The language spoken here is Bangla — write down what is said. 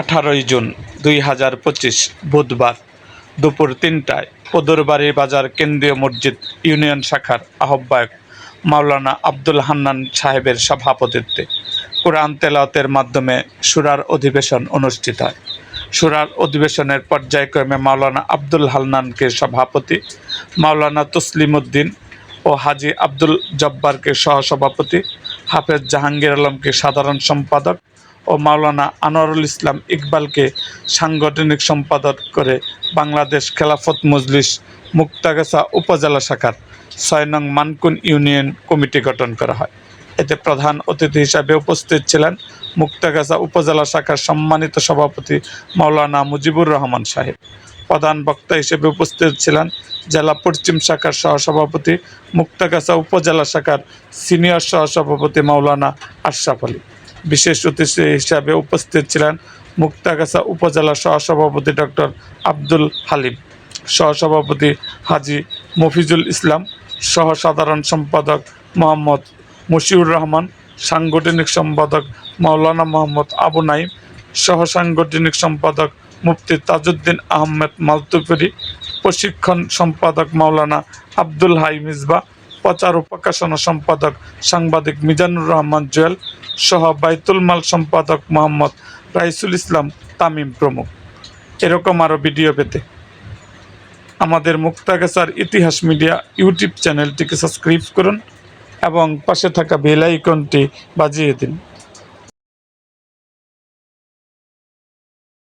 আঠারোই জুন দুই হাজার পঁচিশ বুধবার দুপুর তিনটায় পদরবাড়ি বাজার কেন্দ্রীয় মসজিদ ইউনিয়ন শাখার আহ্বায়ক মাওলানা আব্দুল হান্নান সাহেবের সভাপতিত্বে কোরআন তেলাওয়াতের মাধ্যমে সুরার অধিবেশন অনুষ্ঠিত হয়। সুরার অধিবেশনের পর্যায়ক্রমে মাওলানা আব্দুল হান্নানকে সভাপতি, মাওলানা তসলিম উদ্দিন ও হাজি আব্দুল জব্বারকে সহসভাপতি, হাফেজ জাহাঙ্গীর আলমকে সাধারণ সম্পাদক ও মাওলানা আনোয়ারুল ইসলাম ইকবালকে সাংগঠনিক সম্পাদক করে বাংলাদেশ খেলাফত মজলিস মুক্তাগাছা উপজেলা শাখার ছয় নং মানকুন ইউনিয়ন কমিটি গঠন করা হয়। এতে প্রধান অতিথি হিসাবে উপস্থিত ছিলেন মুক্তাগাছা উপজেলা শাখার সম্মানিত সভাপতি মাওলানা মুজিবুর রহমান সাহেব। প্রধান বক্তা হিসেবে উপস্থিত ছিলেন জেলা পশ্চিম শাখার সহসভাপতি মুক্তাগাছা উপজেলা শাখার সিনিয়র সহসভাপতি মাওলানা আশরাফ আলী। বিশেষ অতিথি হিসাবে উপস্থিত ছিলেন মুক্তাগাছা উপজেলা সহসভাপতি ডক্টর আব্দুল হালিম, সহসভাপতি হাজি মফিজুল ইসলাম সহ সাধারণ সম্পাদক মোহাম্মদ মশিউর রহমান, সাংগঠনিক সম্পাদক মাওলানা মোহাম্মদ আবু নাইম সহ সাংগঠনিক সম্পাদক মুফতি তাজউদ্দিন আহমেদ মালতুপুরি, প্রশিক্ষণ সম্পাদক মাওলানা আব্দুল হাই মিসবা প্রচার ও প্রকাশনা সম্পাদক সাংবাদিক মিজানুর রহমান জুয়েল সহ বাইতুল মাল সম্পাদক মোহাম্মদ রাইসুল ইসলাম তামিম প্রমুখ। এরকম আরও ভিডিও পেতে আমাদের মুক্তাগাছার ইতিহাস মিডিয়া ইউটিউব চ্যানেলটিকে সাবস্ক্রাইব করুন এবং পাশে থাকা বেল আইকনটি বাজিয়ে দিন।